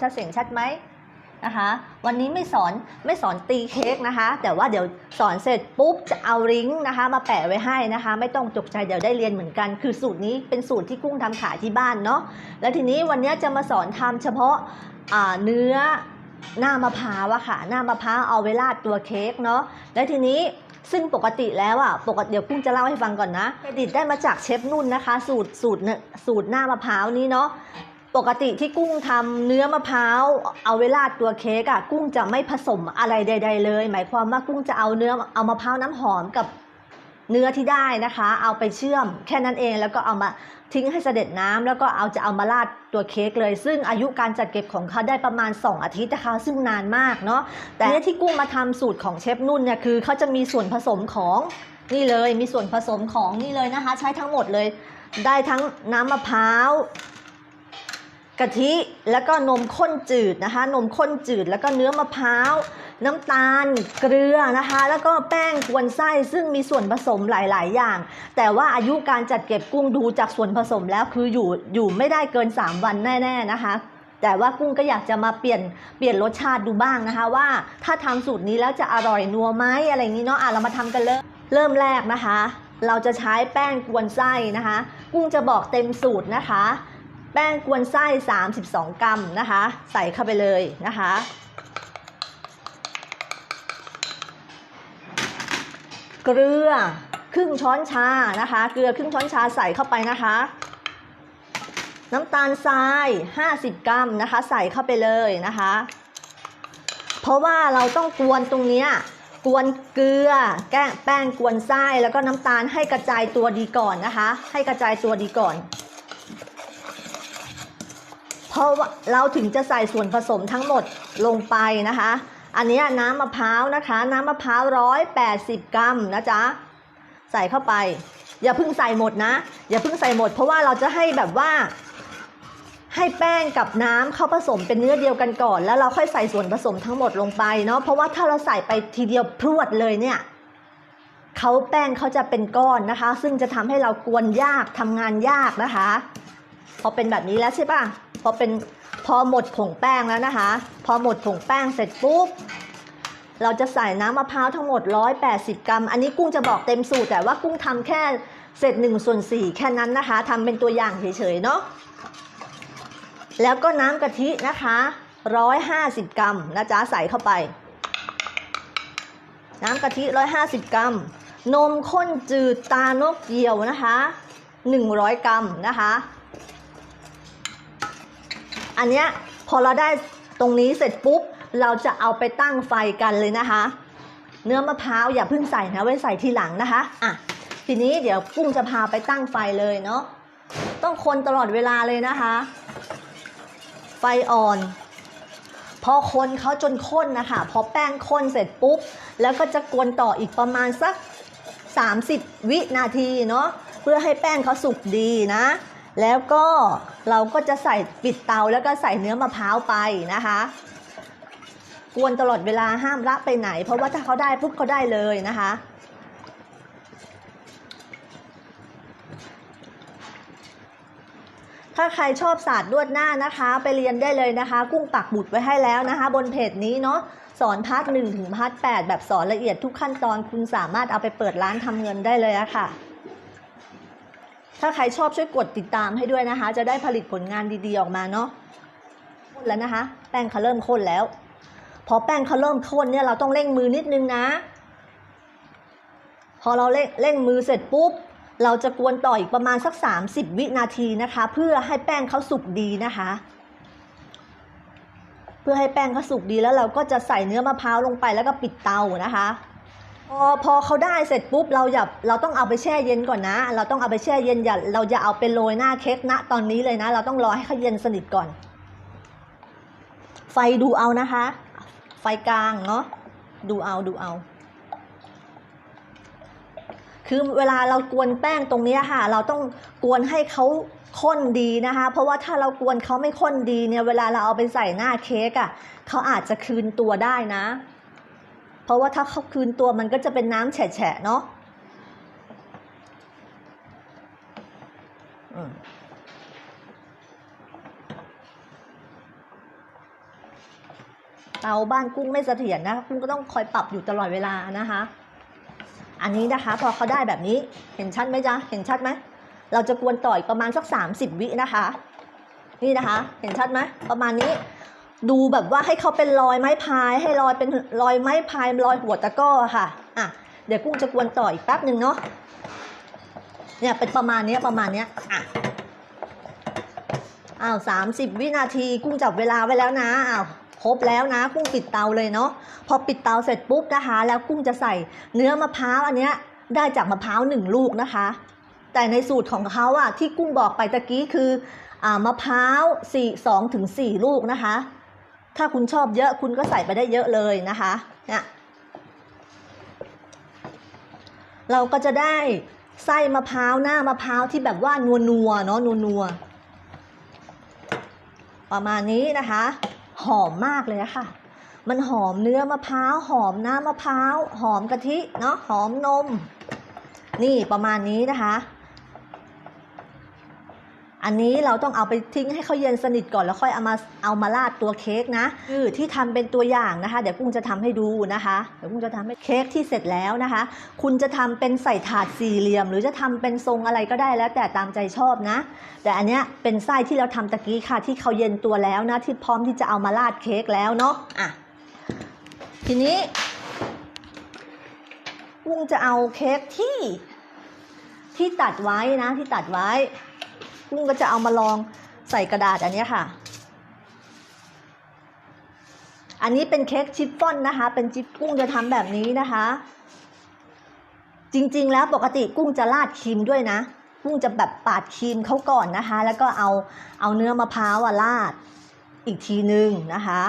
ชัดเสียงชัดไหมนะคะ วันนี้ไม่สอนไม่สอนตีเค้กนะคะ แต่ว่าเดี๋ยวสอนเสร็จปุ๊บจะเอาลิงก์นะคะ มาแปะไว้ให้นะคะ ไม่ต้องตกใจเดี๋ยวได้เรียนเหมือนกัน คือสูตรนี้เป็นสูตรที่กุ้งทำขายที่บ้านเนาะแล้วทีนี้วันนี้จะมาสอนทำเฉพาะาเนื้อหน้ามะพร้าวอะค่ะ หน้ามะพร้าวเอาไว้ราดตัวเค้กเนาะแล้วทีนี้ซึ่งปกติแล้วอะปกติเดี๋ยวกุ้งจะเล่าให้ฟังก่อนนะเครดิตได้มาจากเชฟนุ่นนะคะ สูตรสูตรเนสูตรหน้ามะพร้าวนี้เนาะ ปกติที่กุ้งทำเนื้อมะพร้าวเอาเวลาตัวเค้กอะกุ้งจะไม่ผสมอะไรใด ๆ เลย หมายความว่ากุ้งจะเอาเนื้อเอามะพร้าวน้ำหอมกับเนื้อที่ได้นะคะ เอาไปเชื่อมแค่นั้นเองแล้วก็เอามาทิ้งให้เสด็จน้ำแล้วก็เอาจะเอามาราดตัวเค้กเลย ซึ่งอายุการจัดเก็บของเขาได้ประมาณ 2 อาทิตย์นะคะ ซึ่งนานมากเนาะแต่ที่กุ้งมาทำสูตรของเชฟนุ่นเนี่ยคือเขาจะมีส่วนผสมของนี่เลยมีส่วนผสมของนี่เลยนะคะ ใช้ทั้งหมดเลยได้ทั้งน้ำมะพร้าว กะทิแล้วก็นมข้นจืดนะคะ นมข้นจืดแล้วก็เนื้อมะพร้าว น้ำตาล เกลือนะคะ แล้วก็แป้งกวนไส้ซึ่งมีส่วนผสมหลาย ๆ อย่าง แต่ว่าอายุการจัดเก็บกุ้งดูจากส่วนผสมแล้วคืออยู่อยู่ไม่ได้เกิน 3 วันแน่ ๆ นะคะแต่ว่ากุ้งก็อยากจะมาเปลี่ยนเปลี่ยนรสชาติดูบ้างนะคะ ว่าถ้าทำสูตรนี้แล้วจะอร่อยนัวไหมอะไรอย่างนี้เนาะอะเรามาทำกันเลยเริ่มแรกนะคะ เราจะใช้แป้งกวนไส้นะคะ กุ้งจะบอกเต็มสูตรนะคะ แป้งกวนไส้ 32 กรัมนะคะ ใส่เข้าไปเลยนะคะ เกลือครึ่งช้อนชานะคะ เกลือครึ่งช้อนชาใส่เข้าไปนะคะ น้ำตาลทราย 50 กรัมนะคะ ใส่เข้าไปเลยนะคะ เพราะว่าเราต้องกวนตรงเนี้ยกวนเกลือแก้แป้งกวนไส้แล้วก็น้ำตาลให้กระจายตัวดีก่อนนะคะ ให้กระจายตัวดีก่อน เพราะเราถึงจะใส่ส่วนผสมทั้งหมดลงไปนะคะ อันนี้น้ำมะพร้าวนะคะ น้ำมะพร้าวร้อยแปดสิบกรัมนะจ๊ะใส่เข้าไป อย่าเพิ่งใส่หมดนะ อย่าเพิ่งใส่หมด เพราะว่าเราจะให้แบบว่า ให้แป้งกับน้ำเข้าผสมเป็นเนื้อเดียวกันก่อน แล้วเราค่อยใส่ส่วนผสมทั้งหมดลงไปเนาะเพราะว่าถ้าเราใส่ไปทีเดียวพรวดเลยเนี่ยเขาแป้งเขาจะเป็นก้อนนะคะ ซึ่งจะทำให้เรากวนยากทำงานยากนะคะ พอเป็นแบบนี้แล้วใช่ปะ พอเป็นพอหมดผงแป้งแล้วนะคะ พอหมดผงแป้งเสร็จปุ๊บเราจะใส่น้ำมะพร้าวทั้งหมด 180 กรัม อันนี้กุ้งจะบอกเต็มสูตรแต่ว่ากุ้งทำแค่เสร็จ1ส่วน4แค่นั้นนะคะทำเป็นตัวอย่างเฉยๆเนาะแล้วก็น้ำกะทินะคะ 150 กรัมนะจ๊ะใส่เข้าไป น้ำกะทิ 150 กรัม นมข้นจืดตานกเหยี่ยวนะคะ 100 กรัมนะคะ อันเนี้ยพอเราได้ตรงนี้เสร็จปุ๊บ เราจะเอาไปตั้งไฟกันเลยนะคะ เนื้อมะพร้าวอย่าเพิ่งใส่นะไว้ใส่ทีหลังนะคะอะทีนี้เดี๋ยวกุ้งจะพาไปตั้งไฟเลยเนาะต้องคนตลอดเวลาเลยนะคะ ไฟอ่อน พอคนเขาจนข้นนะคะพอแป้งข้นเสร็จปุ๊บ แล้วก็จะกวนต่ออีกประมาณสัก 30 วินาทีเนาะเพื่อให้แป้งเขาสุกดีนะ แล้วก็เราก็จะใส่ปิดเตาแล้วก็ใส่เนื้อมะพร้าวไปนะคะ กวนตลอดเวลาห้ามละไปไหน เพราะว่าถ้าเขาได้ปุ๊บเขาได้เลยนะคะ ถ้าใครชอบศาสตร์ลวดหน้านะคะ ไปเรียนได้เลยนะคะ กุ้งปักหมุดไว้ให้แล้วนะคะ บนเพจนี้เนาะสอนพาร์ทหนึ่งถึงพาร์ทแปดแบบสอนละเอียดทุกขั้นตอนคุณสามารถเอาไปเปิดร้านทำเงินได้เลยอะค่ะ ถ้าใครชอบช่วยกดติดตามให้ด้วยนะคะ จะได้ผลิตผลงานดีๆออกมาเนาะข้นแล้วนะคะ แป้งเขาเริ่มข้นแล้ว พอแป้งเขาเริ่มข้นเนี่ยเราต้องเร่งมือนิดนึงนะ พอเราเร่งเร่งมือเสร็จปุ๊บ เราจะกวนต่ออีกประมาณสัก 30 วินาทีนะคะ เพื่อให้แป้งเขาสุกดีนะคะ เพื่อให้แป้งเขาสุกดีแล้วเราก็จะใส่เนื้อมะพร้าวลงไปแล้วก็ปิดเตานะคะ พอพอเขาได้เสร็จปุ๊บเราอย่าเราต้องเอาไปแช่เย็นก่อนนะ เราต้องเอาไปแช่เย็นอย่าเราอย่าเอาไปโรยหน้าเค้กณตอนนี้เลยนะ เราต้องรอให้เขาเย็นสนิทก่อน ไฟดูเอานะคะ ไฟกลางเนาะดูเอาดูเอา คือเวลาเรากวนแป้งตรงนี้ค่ะ เราต้องกวนให้เขาข้นดีนะคะ เพราะว่าถ้าเรากวนเขาไม่ข้นดีเนี่ยเวลาเราเอาไปใส่หน้าเค้กอะ่ะเขาอาจจะคืนตัวได้นะ ราะว่าถ้าเขาคืนตัวมันก็จะเป็นน้ำแฉะเนาะเตาบ้านกุ้งไม่เสถียรนะกุ้งก็ต้องคอยปรับอยู่ตลอดเวลานะคะ อันนี้นะคะพอเขาได้แบบนี้เห็นชัดไหมจ๊ะเห็นชัดไหมเราจะกวนต่อยประมาณสัก 30 วินะคะ นี่นะคะ เห็นชัดไหมประมาณนี้ ดูแบบว่าให้เขาเป็นรอยไม้พาย ให้รอยเป็นรอยไม้พายรอยหัวตะก้อค่ะอะ เดี๋ยวกุ้งจะกวนต่ออีกแป๊บหนึ่งเนาะเนี่ยเป็นประมาณนี้ประมาณนี้อะอ้าวสามสิบวินาทีกุ้งจับเวลาไว้แล้วนะอ้าวครบแล้วนะกุ้งปิดเตาเลยเนาะพอปิดเตาเสร็จปุ๊บนะคะ แล้วกุ้งจะใส่เนื้อมะพร้าวอันเนี้ยได้จากมะพร้าวหนึ่งลูกนะคะ แต่ในสูตรของเขาอะที่กุ้งบอกไปตะกี้คืออ่ามะพร้าวสี่สองถึงสี่ลูกนะคะ ถ้าคุณชอบเยอะคุณก็ใส่ไปได้เยอะเลยนะคะเนี่ยเราก็จะได้ไส้มะพร้าวหน้ามะพร้าวที่แบบว่านัวนัวเนาะนัวนัวประมาณนี้นะคะ หอมมากเลยะค่ะ มันหอมเนื้อมะพร้าวหอมน้ำมะพร้าวหอมกะทิเนาะหอมนม นี่ประมาณนี้นะคะ อันนี้เราต้องเอาไปทิ้งให้เขาเย็นสนิทก่อนแล้วค่อยเอามาเอามาราดตัวเค้กนะคือที่ทำเป็นตัวอย่างนะคะ เดี๋ยวกุ้งจะทำให้ดูนะคะเดี๋ยวกุ้งจะทำให้เค้กที่เสร็จแล้วนะคะ คุณจะทำเป็นใส่ถาดสี่เหลี่ยม หรือจะทำเป็นทรงอะไรก็ได้แล้ว แต่ตามใจชอบนะ แต่อันเนี้ยเป็นไส้ที่เราทำตะกี้ค่ะ ที่เขาเย็นตัวแล้วนะ ที่พร้อมที่จะเอามาราดเค้กแล้วเนาะอะทีนี้กุ้งจะเอาเค้กที่ที่ตัดไว้นะที่ตัดไว้ กุ้งก็จะเอามาลองใส่กระดาษอันนี้ค่ะ อันนี้เป็นเค้กชิฟฟ่อนนะคะ เป็นจิ๊บกุ้งจะทำแบบนี้นะคะ จริงๆแล้วปกติกุ้งจะราดครีมด้วยนะ กุ้งจะแบบปาดครีมเขาก่อนนะคะ แล้วก็เอาเอาเนื้อมะพร้าวอะราดอีกทีหนึ่งนะคะ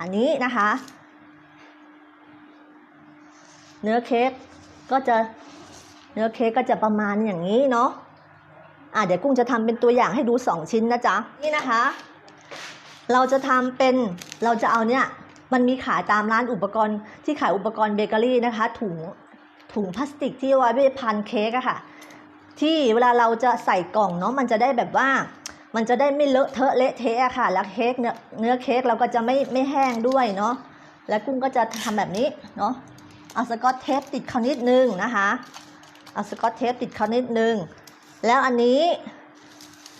อันนี้นะคะ เนื้อเค้กก็จะเนื้อเค้กก็จะประมาณอย่างนี้เนาะ อะเดี๋ยวกุ้งจะทำเป็นตัวอย่างให้ดู 2 ชิ้นนะจ๊ะ นี่นะคะ เราจะทำเป็นเราจะเอาเนี่ยมันมีขายตามร้านอุปกรณ์ที่ขายอุปกรณ์เบเกอรี่นะคะ ถุงถุงพลาสติกที่เอาไว้พันเค้กอะค่ะ ที่เวลาเราจะใส่กล่องเนาะมันจะได้แบบว่า มันจะได้ไม่เลอะเทอะเละเทะอะค่ะ แล้วเค้กเนื้อเนื้อเค้กเราก็จะไม่ไม่แห้งด้วยเนาะแล้วกุ้งก็จะทำแบบนี้เนาะเอาสกอตเทปติดเขานิดนึงนะคะเอาสกอตเทปติดเขานิดนึง แล้วอันนี้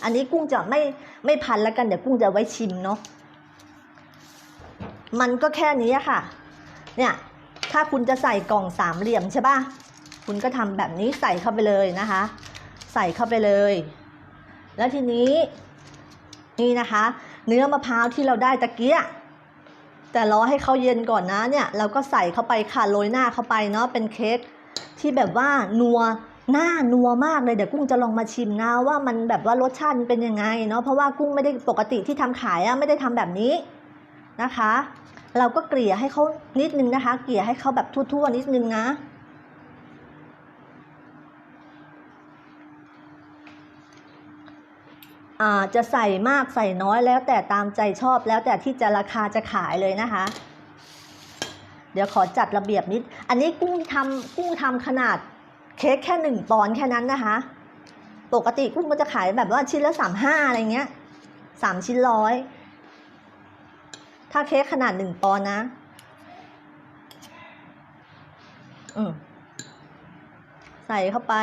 อันนี้กุ้งจะไม่ไม่พันแล้วกันเดี๋ยวกุ้งจะไว้ชิมเนาะมันก็แค่นี้ค่ะ เนี่ย ถ้าคุณจะใส่กล่องสามเหลี่ยมใช่ป่ะ คุณก็ทำแบบนี้ใส่เข้าไปเลยนะคะ ใส่เข้าไปเลย แล้วทีนี้ นี่นะคะ เนื้อมะพร้าวที่เราได้ตะเกียแต่รอให้เขาเย็นก่อนนะเนี่ย เราก็ใส่เข้าไปค่ะโรยหน้าเข้าไปเนาะเป็นเค้กที่แบบว่านัว หน้านัวมากเลยเดี๋ยวกุ้งจะลองมาชิมนะว่ามันแบบว่ารสชาติเป็นยังไงเนาะเพราะว่ากุ้งไม่ได้ปกติที่ทำขายอะไม่ได้ทำแบบนี้นะคะ เราก็เกลี่ยให้เขานิดนึงนะคะ เกลี่ยให้เขาแบบทั่วๆนิดนึงนะจะใส่มากใส่น้อยแล้วแต่ตามใจชอบแล้วแต่ที่จะราคาจะขายเลยนะคะ เดี๋ยวขอจัดระเบียบนิด อันนี้กุ้งทำกุ้งทำขนาด เค้กแค่หนึ่งปอนแค่นั้นนะคะ ปกติกุ้งก็จะขายแบบว่าชิ้นละสามห้าอะไรเงี้ยสามชิ้นร้อย ถ้าเค้กขนาดหนึ่งปอนนะอืมใส่เข้าไป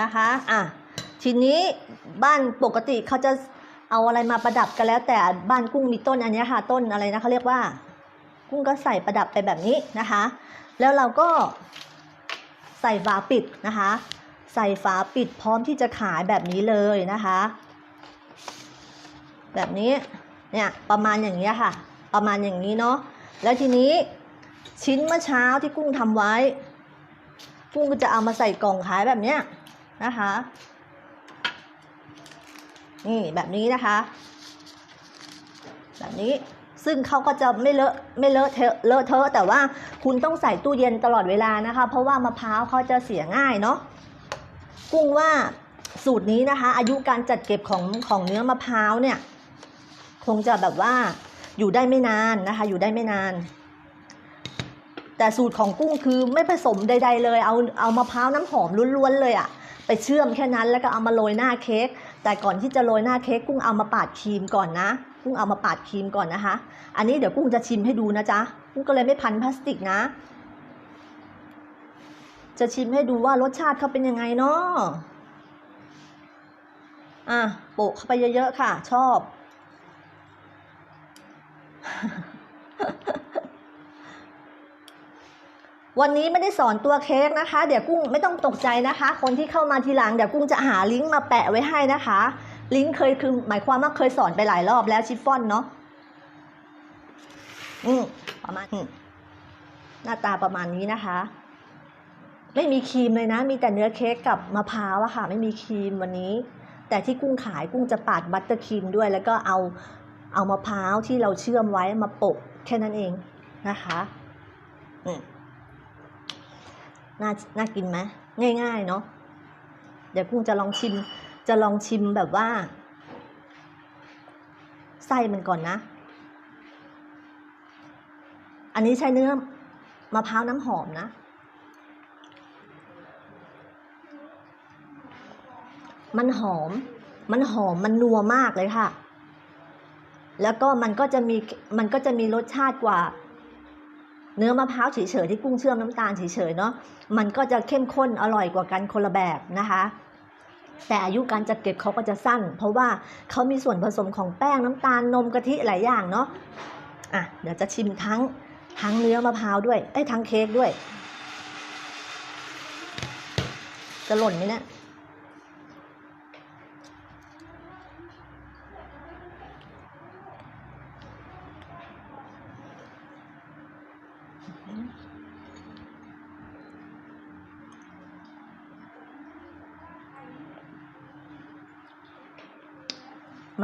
นะคะ อะ ทีนี้บ้านปกติเขาจะเอาอะไรมาประดับกันแล้ว แต่บ้านกุ้งมีต้นอันนี้ค่ะ ต้นอะไรนะเขาเรียกว่า กุ้งก็ใส่ประดับไปแบบนี้นะคะ แล้วเราก็ใส่ฝาปิดนะคะ ใส่ฝาปิดพร้อมที่จะขายแบบนี้เลยนะคะ แบบนี้เนี่ยประมาณอย่างนี้ค่ะ ประมาณอย่างนี้เนาะแล้วทีนี้ชิ้นเมื่อเช้าที่กุ้งทำไว้ กุ้งก็จะเอามาใส่กล่องขายแบบเนี้ยนะคะนี่แบบนี้นะคะ แบบนี้ ซึ่งเขาก็จะไม่เลอะไม่เลอะเทอะเลอะเทอะแต่ว่าคุณต้องใส่ตู้เย็นตลอดเวลานะคะ เพราะว่ามะพร้าวเขาจะเสียง่ายเนาะกุ้งว่าสูตรนี้นะคะ อายุการจัดเก็บของของเนื้อมะพร้าวเนี่ย คงจะแบบว่าอยู่ได้ไม่นานนะคะ อยู่ได้ไม่นาน แต่สูตรของกุ้งคือไม่ผสมใด ๆ เลย เอาเอามะพร้าวน้ำหอมล้วนๆเลยอะไปเชื่อมแค่นั้นแล้วก็เอามาโรยหน้าเค้กแต่ก่อนที่จะโรยหน้าเค้กกุ้งเอามาปาดครีมก่อนนะ กุ้งเอามาปาดครีมก่อนนะคะ อันนี้เดี๋ยวกุ้งจะชิมให้ดูนะจ๊ะกุ้งก็เลยไม่พันพลาสติกนะ จะชิมให้ดูว่ารสชาติเขาเป็นยังไงเนาะอะโปะเข้าไปเยอะๆค่ะ ชอบ วันนี้ไม่ได้สอนตัวเค้กนะคะ เดี๋ยวกุ้งไม่ต้องตกใจนะคะ คนที่เข้ามาทีหลังเดี๋ยวกุ้งจะหาลิงก์มาแปะไว้ให้นะคะ ลิงเคยคือหมายความว่าเคยสอนไปหลายรอบแล้วชิฟฟ่อนเนาะอืมประมาณหน้าตาประมาณนี้นะคะ ไม่มีครีมเลยนะ มีแต่เนื้อเค้กกับมะพร้าวอะค่ะ ไม่มีครีมวันนี้ แต่ที่กุ้งขายกุ้งจะปาดบัตเตอร์ครีมด้วย แล้วก็เอาเอามะพร้าวที่เราเชื่อมไว้มาโปะแค่นั้นเองนะคะอืมน่าน่ากินไหมง่ายๆเนาะเดี๋ยวกุ้งจะลองชิม จะลองชิมแบบว่า ไส้มันก่อนนะ อันนี้ใช้เนื้อมะพร้าวน้ำหอมนะ มันหอม มันหอม มันนัวมากเลยค่ะ แล้วก็มันก็จะมี มันก็จะมีรสชาติกว่า เนื้อมะพร้าวเฉยๆที่กุ้งเชื่อมน้ำตาลเฉยๆเนาะ มันก็จะเข้มข้นอร่อยกว่ากันคนละแบบนะคะ แต่อายุการจัดเก็บเขาก็จะสั้น เพราะว่าเขามีส่วนผสมของแป้งน้ำตาลนมกะทิหลายอย่างเนาะอะเดี๋ยวจะชิมทั้งทั้งเนื้อมะพร้าวด้วยไอ้ทั้งเค้กด้วย จะหล่นไหมเนี่ย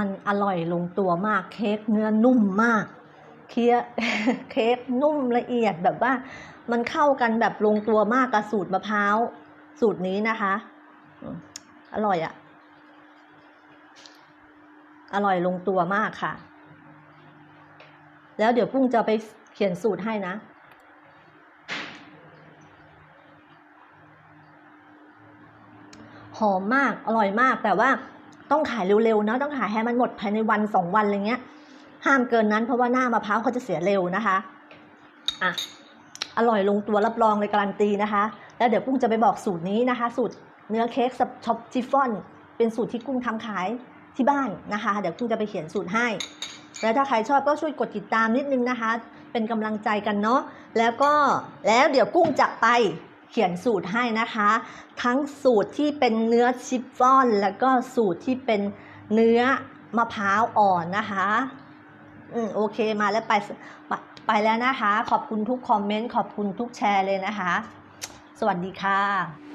มันอร่อยลงตัวมาก เค้กเนื้อนุ่มมาก เคี้ยเค้กนุ่มละเอียดแบบว่ามันเข้ากันแบบลงตัวมากกับสูตรมะพร้าวสูตรนี้นะคะ อร่อยอะอร่อยลงตัวมากค่ะ แล้วเดี๋ยวกุ้งจะไปเขียนสูตรให้นะหอมมาก อร่อยมาก แต่ว่า ต้องขายเร็วๆนะต้องขายให้มันหมดภายในวันสองวันอะไรเงี้ย ห้ามเกินนั้นเพราะว่าหน้ามะพร้าวเขาจะเสียเร็วนะคะอะอร่อยลงตัวรับรองเลยการันตีนะคะ แล้วเดี๋ยวกุ้งจะไปบอกสูตรนี้นะคะ สูตรเนื้อเค้กช็อปจิฟฟ่อน เป็นสูตรที่กุ้งทำขายที่บ้านนะคะ เดี๋ยวกุ้งจะไปเขียนสูตรให้ แล้วถ้าใครชอบก็ช่วยกดติดตามนิดนึงนะคะ เป็นกำลังใจกันเนาะแล้วก็แล้วเดี๋ยวกุ้งจะไป เขียนสูตรให้นะคะ ทั้งสูตรที่เป็นเนื้อชิฟฟ่อน แล้วก็สูตรที่เป็นเนื้อมะพร้าวอ่อนนะคะอืมโอเคมาแล้วไปไปไปแล้วนะคะ ขอบคุณทุกคอมเมนต์ขอบคุณทุกแชร์เลยนะคะ สวัสดีค่ะ